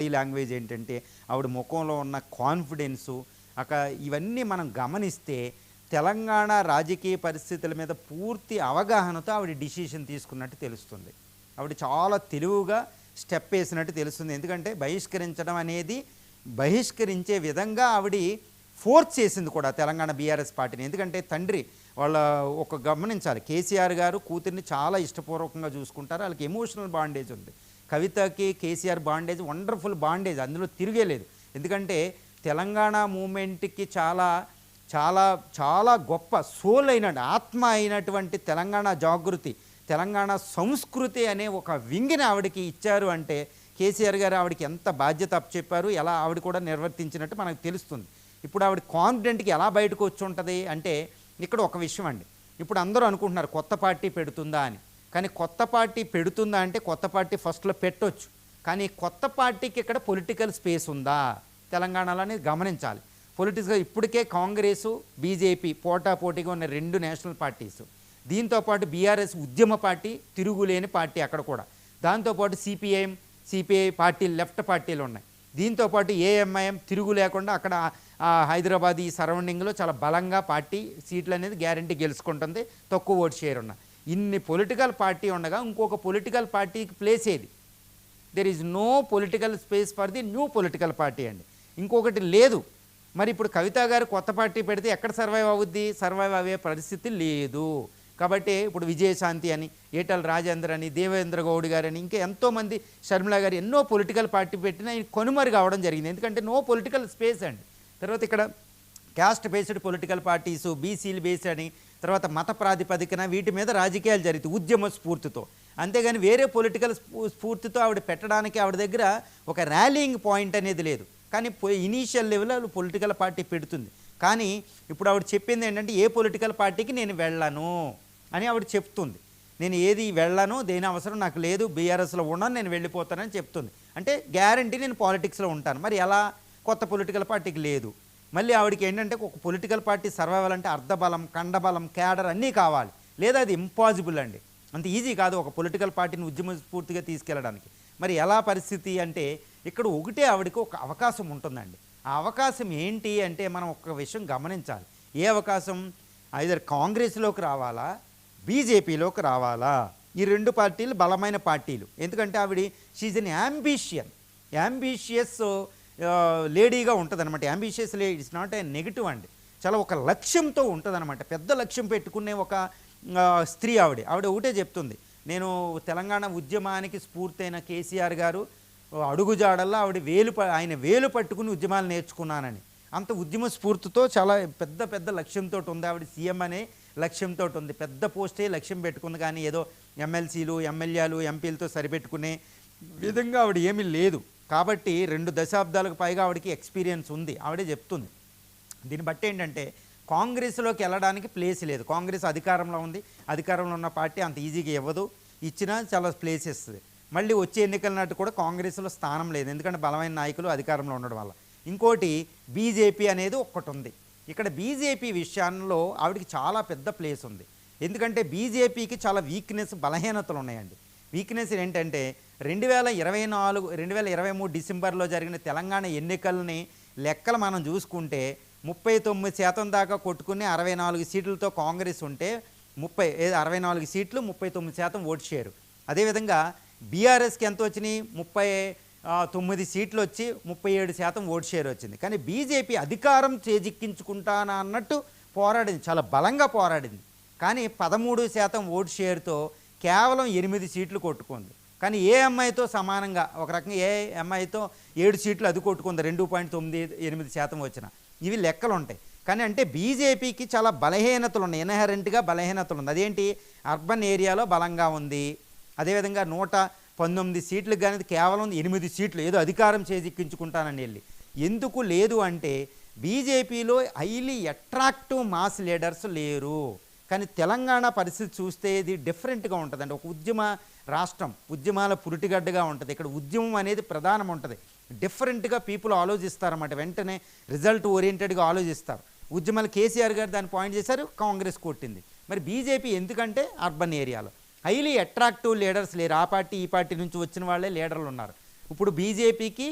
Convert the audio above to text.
Body language ఏంటంటే ఆవిడ ముఖంలో ఉన్న కాన్ఫిడెన్సు అక్కడ ఇవన్నీ మనం గమనిస్తే తెలంగాణ రాజకీయ పరిస్థితుల మీద పూర్తి అవగాహనతో ఆవిడ డిసిషన్ తీసుకున్నట్టు తెలుస్తుంది. ఆవిడ చాలా తెలివిగా స్టెప్ వేసినట్టు తెలుస్తుంది. ఎందుకంటే బహిష్కరించడం అనేది బహిష్కరించే విధంగా ఆవిడ ఫోర్స్ చేసింది కూడా తెలంగాణ బీఆర్ఎస్ పార్టీని. ఎందుకంటే తండ్రి వాళ్ళ ఒక గమనించాలి. కేసీఆర్ గారు కూతుర్ని చాలా ఇష్టపూర్వకంగా చూసుకుంటారు. వాళ్ళకి ఎమోషనల్ బాండేజ్ ఉంది. కవితకి కేసీఆర్ బాండేజ్ వండర్ఫుల్ బాండేజ్ అందులో తిరిగేలేదు ఎందుకంటే తెలంగాణ మూమెంట్కి చాలా చాలా చాలా గొప్ప సోల్ అయిన ఆత్మ అయినటువంటి తెలంగాణ జాగృతి తెలంగాణ సంస్కృతి అనే ఒక వింగిని ఆవిడకి ఇచ్చారు అంటే కేసీఆర్ గారు ఆవిడకి ఎంత బాధ్యత అప్పచెప్పారు ఎలా ఆవిడ కూడా నిర్వర్తించినట్టు మనకు తెలుస్తుంది. ఇప్పుడు ఆవిడ కాన్ఫిడెంట్కి ఎలా బయటకు వచ్చి ఉంటుంది అంటే ఇక్కడ ఒక విషయం అండి. ఇప్పుడు అందరూ అనుకుంటున్నారు కొత్త పార్టీ పెడుతుందా అని. కానీ కొత్త పార్టీ పెడుతుందా అంటే కొత్త పార్టీ ఫస్ట్లో పెట్టొచ్చు. కానీ కొత్త పార్టీకి ఇక్కడ పొలిటికల్ స్పేస్ ఉందా? తెలంగాణలో అనేది గమనించాలి. పొలిటిక్స్గా ఇప్పటికే కాంగ్రెస్ బీజేపీ పోటా పోటీగా ఉన్న రెండు నేషనల్ పార్టీస్. దీంతోపాటు బీఆర్ఎస్ ఉద్యమ పార్టీ తిరుగులేని పార్టీ అక్కడ కూడా. దాంతోపాటు సిపిఐఎం సిపిఐ పార్టీ లెఫ్ట్ పార్టీలు ఉన్నాయి. దీంతోపాటు ఏఎంఐఎం తిరుగు లేకుండా అక్కడ హైదరాబాద్ ఈ సరౌండింగ్లో చాలా బలంగా పార్టీ సీట్లు అనేది గ్యారంటీ గెలుచుకుంటుంది. తక్కువ ఓటు షేర్ ఇన్ని పొలిటికల్ పార్టీ ఉండగా ఇంకొక పొలిటికల్ పార్టీకి ప్లేస్ ఏది? There is no political space for the new political party అండి. ఇంకొకటి లేదు. మరి ఇప్పుడు కవిత గారు కొత్త పార్టీ పెడితే ఎక్కడ సర్వైవ్ అవుద్ది? సర్వైవ్ అయ్యే పరిస్థితి లేదు. కాబట్టి ఇప్పుడు విజయశాంతి అని ఏటల్ రాజేందర్ అని దేవేంద్ర గౌడ్ గారని ఇంకా ఎంతోమంది షర్మిల గారు ఎన్నో పొలిటికల్ పార్టీ పెట్టినా కొనుమరుగు అవడం జరిగింది. ఎందుకంటే నో పొలిటికల్ స్పేస్ అండి. తర్వాత ఇక్కడ క్యాస్ట్ బేస్డ్ పొలిటికల్ పార్టీస్ బీసీలు బేస్డ్ అని తర్వాత మత ప్రాతిపదికన వీటి మీద రాజకీయాలు జరుగుతాయి ఉద్యమ స్ఫూర్తితో. అంతేగాని వేరే పొలిటికల్ స్ఫూ- స్ఫూర్తితో ఆవిడ పెట్టడానికి ఆవిడ దగ్గర ఒక ర్యాలీయింగ్ పాయింట్ అనేది లేదు. కానీ ఇనీషియల్ లెవెల్ ఆవిడ పొలిటికల్ పార్టీ పెడుతుంది. కానీ ఇప్పుడు ఆవిడ చెప్పింది ఏంటంటే ఏ పొలిటికల్ పార్టీకి నేను వెళ్ళను అని ఆవిడ చెప్తుంది. నేను ఏది వెళ్ళను దేని అవసరం నాకు లేదు బీఆర్ఎస్లో ఉండను నేను వెళ్ళిపోతానని చెప్తుంది. అంటే గ్యారంటీ నేను పాలిటిక్స్లో ఉంటాను. మరి ఎలా? కొత్త పొలిటికల్ పార్టీకి లేదు. మళ్ళీ ఆవిడకి ఏంటంటే ఒక పొలిటికల్ పార్టీ సర్వైవల్ అంటే అర్ధబలం కండబలం క్యాడర్ అన్నీ కావాలి. లేదా అది ఇంపాసిబుల్ అండి. అంత ఈజీ కాదు ఒక పొలిటికల్ పార్టీని ఉద్యమ స్ఫూర్తిగా తీసుకెళ్ళడానికి మరి ఎలా పరిస్థితి అంటే ఇక్కడ ఒకటే ఆవిడకి ఒక అవకాశం ఉంటుందండి. ఆ అవకాశం ఏంటి అంటే మనం ఒక విషయం గమనించాలి. ఏ అవకాశం? ఐదర్ కాంగ్రెస్లోకి రావాలా? బీజేపీలోకి రావాలా? ఈ రెండు పార్టీలు బలమైన పార్టీలు. ఎందుకంటే ఆవిడ షీజ్ అన్ యాంబిషియన్ యాంబిషియస్ లేడీగా ఉంటుంది అనమాట ambitious lady it's not a negative అండి. చాలా ఒక లక్ష్యంతో ఉంటుందన్నమాట. పెద్ద లక్ష్యం పెట్టుకునే ఒక స్త్రీ ఆవిడ. ఆవిడ ఒకటే చెప్తుంది. నేను తెలంగాణ ఉద్యమానికి స్ఫూర్తయిన కేసీఆర్ గారు అడుగుజాడల్లో ఆవిడ వేలు ప- ఆయన వేలు పట్టుకుని ఉద్యమాలు నేర్చుకున్నానని. అంత ఉద్యమ స్ఫూర్తితో చాలా పెద్ద పెద్ద లక్ష్యంతో ఉంది ఆవిడ. సీఎం అనే లక్ష్యంతో ఉంది. పెద్ద పోస్టే లక్ష్యం పెట్టుకుంది కానీ ఏదో ఎమ్మెల్సీలు ఎమ్మెల్యేలు ఎంపీలతో సరిపెట్టుకునే విధంగా ఆవిడ ఏమీ లేదు. కాబట్టి రెండు దశాబ్దాలకు పైగా ఆవిడకి ఎక్స్పీరియన్స్ ఉంది. ఆవిడే చెప్తుంది. దీన్ని బట్టి ఏంటంటే కాంగ్రెస్లోకి వెళ్ళడానికి ప్లేస్ లేదు. కాంగ్రెస్ అధికారంలో ఉంది. అధికారంలో ఉన్న పార్టీ అంత ఈజీగా ఇవ్వదు. ఇచ్చినా చాలా ప్లేస్ ఇస్తుంది. మళ్ళీ వచ్చే ఎన్నికల నాటి కూడా కాంగ్రెస్లో స్థానం లేదు. ఎందుకంటే బలమైన నాయకులు అధికారంలో ఉండడం వల్ల. ఇంకోటి బీజేపీ అనేది ఒక్కటి ఉంది. ఇక్కడ బీజేపీ విషయంలో ఆవిడకి చాలా పెద్ద ప్లేస్ ఉంది. ఎందుకంటే బీజేపీకి చాలా వీక్నెస్ బలహీనతలు ఉన్నాయండి. వీక్నెస్ ఏంటంటే రెండు వేల ఇరవై నాలుగు రెండు వేల ఇరవై మూడు డిసెంబర్లో జరిగిన తెలంగాణ ఎన్నికల్ని లెక్కలు మనం చూసుకుంటే ముప్పై తొమ్మిది శాతం దాకా కొట్టుకుని అరవై నాలుగు సీట్లతో కాంగ్రెస్ ఉంటే ముప్పై అరవై నాలుగు సీట్లు ముప్పై తొమ్మిది శాతం ఓటు షేరు అదేవిధంగా బీఆర్ఎస్కి ఎంత వచ్చినాయి? ముప్పై తొమ్మిది సీట్లు వచ్చి ముప్పై ఏడు శాతం ఓటు షేర్ వచ్చింది. కానీ బీజేపీ అధికారం చేజిక్కించుకుంటానన్నట్టు పోరాడింది. చాలా బలంగా పోరాడింది. కానీ పదమూడు శాతం ఓటు షేర్తో కేవలం ఎనిమిది సీట్లు కొట్టుకుంది. కానీ ఏ అమ్మాయితో సమానంగా ఒక రకంగా ఏ అమ్మాయితో ఏడు సీట్లు అది కొట్టుకుంది రెండు పాయింట్ తొమ్మిది ఎనిమిది శాతం వచ్చిన. ఇవి లెక్కలు ఉంటాయి కానీ అంటే బీజేపీకి చాలా బలహీనతలు ఉన్నాయి ఇన్హరెంట్గా బలహీనతలు ఉంది అదేంటి? అర్బన్ ఏరియాలో బలంగా ఉంది. అదేవిధంగా నూట పంతొమ్మిది సీట్లకు కానీ కేవలం ఎనిమిది సీట్లు ఏదో అధికారం చేజిక్కించుకుంటానని వెళ్ళి. ఎందుకు లేదు అంటే బీజేపీలో హైలీ అట్రాక్టివ్ మాస్ లీడర్స్ లేరు. కానీ తెలంగాణ పరిస్థితి చూస్తే ఇది డిఫరెంట్గా ఉంటుందండి. ఒక ఉద్యమ రాష్ట్రం ఉద్యమాల పురిటిగడ్డగా ఉంటుంది. ఇక్కడ ఉద్యమం అనేది ప్రధానం ఉంటుంది. డిఫరెంట్గా పీపుల్ ఆలోచిస్తారన్నమాట. వెంటనే రిజల్ట్ ఓరియంటెడ్గా ఆలోచిస్తారు. ఉద్యమాలు కేసీఆర్ గారు దాన్ని పాయింట్ చేశారు కాంగ్రెస్ కొట్టింది. మరి బీజేపీ ఎందుకంటే అర్బన్ ఏరియాలో. హైలీ అట్రాక్టివ్ లీడర్స్ లేరు. ఆ పార్టీ ఈ పార్టీ నుంచి వచ్చిన వాళ్ళే లీడర్లు ఉన్నారు. ఇప్పుడు బీజేపీకి